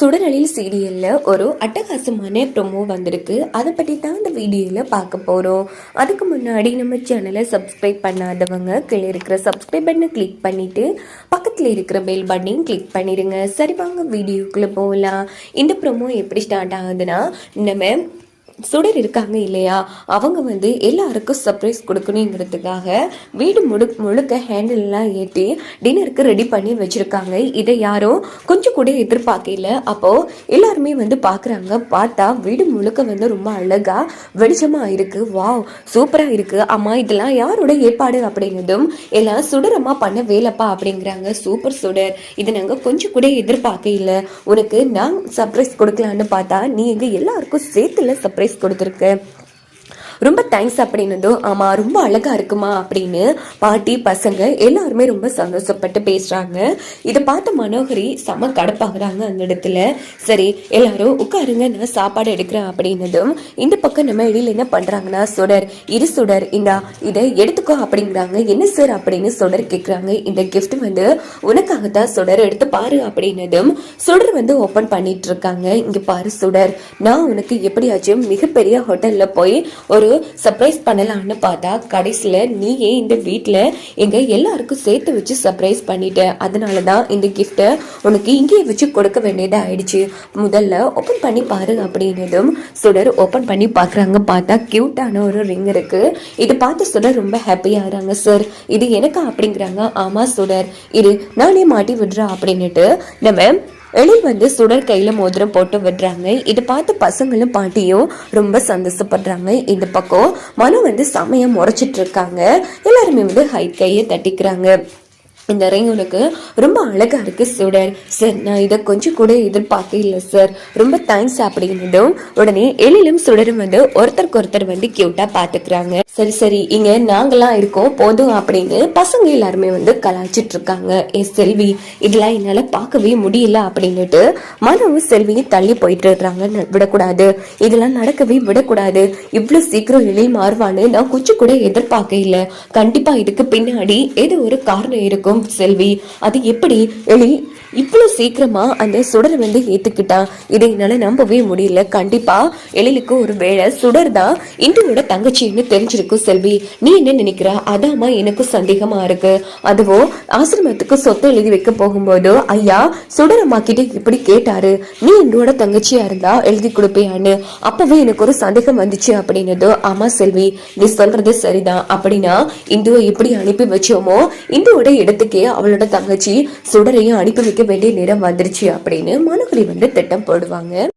சுடரலில் சீரியலில் ஒரு அட்டகாசமான ப்ரொமோ வந்திருக்கு. அதை பற்றி தான் இந்த வீடியோவில் பார்க்க போகிறோம் அதுக்கு முன்னாடி நம்ம சேனலை சப்ஸ்கிரைப் பண்ணாதவங்க கீழே இருக்கிற சப்ஸ்கிரைப் பண்ணை கிளிக் பண்ணிவிட்டு பக்கத்தில் இருக்கிற பெல் பட்டனையும் கிளிக் பண்ணிடுங்க சரி வாங்க வீடியோக்குள்ளே போகலாம் இந்த ப்ரொமோ எப்படி ஸ்டார்ட் ஆகுதுன்னா நம்ம சுடர் இருக்காங்க இல்லையா? அவங்க வந்து எல்லாருக்கும் சர்ப்ரைஸ் கொடுக்கணுங்கிறதுக்காக வீடு முழு முழுக்க ஹேண்டில்லாம் ஏற்றி டின்னருக்கு ரெடி பண்ணி வச்சுருக்காங்க. இதை யாரும் கொஞ்சம் கூட எதிர்பார்க்கல. அப்போது எல்லாருமே வந்து பார்க்குறாங்க பார்த்தா வீடு முழுக்க வந்து ரொம்ப அழகாக வெளிச்சமாக இருக்குது வாவ் சூப்பராக இருக்குது அம்மா இதெல்லாம் யாரோட ஏற்பாடு அப்படிங்கிறதும் எல்லாம் சுடரமாக பண்ண வேலைப்பா அப்படிங்கிறாங்க. சூப்பர் சுடர். இதை நாங்கள் கொஞ்சம் கூட எதிர்பார்க்கல. உனக்கு நான் சர்ப்ரைஸ் கொடுக்கலான்னு பார்த்தா நீ எங்கள் எல்லாருக்கும் சேர்த்துல சர்ப்ரைஸ் கொடுத்துருக்கு. ரொம்ப தேங்க்ஸ் அப்படின்னதும் ஆமாம் ரொம்ப அழகாக இருக்குமா அப்படின்னு பாட்டி பசங்க எல்லாருமே ரொம்ப சந்தோஷப்பட்டு பேசுகிறாங்க இதை பார்த்த மனோகரி செம கடப்பாகிறாங்க அந்த இடத்துல. சரி எல்லாரும் உட்காருங்க நான் சாப்பாடு எடுக்கிறேன் அப்படின்னதும் இந்த பக்கம் நம்ம இடையில என்ன பண்ணுறாங்கன்னா சுடர் இரு சுடர் இந்தா இதை எடுத்துக்கோ அப்படிங்கிறாங்க. என்ன சார்? அப்படின்னு சுடர் கேட்குறாங்க இந்த கிஃப்ட் வந்து உனக்காக தான் சுடர் எடுத்து பாரு அப்படின்னதும் சுடர் வந்து ஓப்பன் பண்ணிட்டு இருக்காங்க. இங்கே பாரு சுடர் நான் உனக்கு எப்படியாச்சும் மிகப்பெரிய ஹோட்டலில் போய் ஒரு சர்ப்ரைஸ் பண்ணலாம்னு பார்த்தா கடைசியில் நீயே இந்த வீட்டில் எங்கள் எல்லாருக்கும் சேர்த்து வச்சு சர்ப்ரைஸ் பண்ணிட்ட. அதனால தான் இந்த கிஃப்ட்டை உனக்கு இங்கேயே வச்சு கொடுக்க வேண்டியதாக ஆயிடுச்சு. முதல்ல ஓப்பன் பண்ணி பாரு அப்படின்னதும் சுடர் ஓப்பன் பண்ணி பார்க்குறாங்க. பார்த்தா க்யூட்டான ஒரு ரிங் இருக்குது இது பார்த்து சுடர் ரொம்ப ஹாப்பியாகிறாங்க சார் இது எனக்கா அப்படிங்கிறாங்க. ஆமாம் சுடர். இது நானே மாட்டி விடுறேன் அப்படின்னுட்டு நம்ம எழில் வந்து சுடர் கையில மோதிரம் போட்டு விடுறாங்க. இதை பார்த்து பசங்களும் பாட்டியும் ரொம்ப சந்தோஷப்படுறாங்க. இந்த பக்கம் மனு வந்து செமையா முறைச்சிட்டு இருக்காங்க. எல்லாருமே வந்து ஹை கையை தட்டிக்கிறாங்க. இந்த ரிங் உனக்கு ரொம்ப அழகாக இருக்குது சுடர் சார் நான் இதை கொஞ்சம் கூட எதிர்பார்க்க இல்லை சார் ரொம்ப தேங்க்ஸ் அப்படின்னதும் உடனே எழிலும் சுடரும் வந்து ஒருத்தருக்கு ஒருத்தர் வந்து கியூட்டாக பார்த்துக்கிறாங்க. சரி சரி இங்கே நாங்களாம் இருக்கோம் போதும் அப்படின்னு பசங்க எல்லாருமே வந்து கலாய்ச்சிட்டு இருக்காங்க. ஏ செல்வி இதெல்லாம் என்னால் பார்க்கவே முடியல அப்படின்னுட்டு மனவும் செல்வியும் தள்ளி போயிட்டு இருக்காங்க. ந- விடக்கூடாது. இதெல்லாம் நடக்கவே விடக்கூடாது. இவ்வளோ சீக்கிரம் எழில் மாறுவான்னு நான் கொஞ்சம் கூட எதிர்பார்க்க இல்லை. கண்டிப்பாக இதுக்கு பின்னாடி ஏதோ ஒரு காரணம் இருக்கும். செல்வி. அது எப்படி? எழில் இவ்வளவு சீக்கிரமா அந்த சுடரை வந்து ஏற்றுக்கிட்டான் இதை என்னால நம்பவே முடியல. கண்டிப்பா எழிலுக்கு ஒரு வேளை சுடர் தான் இந்துவோட தங்கச்சின்னு தெரிஞ்சிருக்கும் செல்வி? நீ என்ன நினைக்கிற? அதாம்மா எனக்கு சந்தேகமா இருக்கு. அதுவோ ஆசிரமத்துக்கு சொத்தை எழுதி வைக்க போகும்போது ஐயா சுடரம்மா கிட்ட இப்படி கேட்டாரு. நீ இந்துவோட தங்கச்சியா இருந்தா எழுதி கொடுப்பியான்னு. அப்பவே எனக்கு ஒரு சந்தேகம் வந்துச்சு அப்படின்னதோ ஆமா செல்வி நீ சொல்றது சரிதான் அப்படின்னா இந்துவை எப்படி அனுப்பி வச்சோமோ இந்துவோட இடத்துக்கே அவளோட தங்கச்சி சுடரையும் அனுப்பி வைக்க வேண்டிய நேரம் வந்துருச்சு அப்படின்னு மனுகுரி வந்து திட்டம் போடுவாங்க.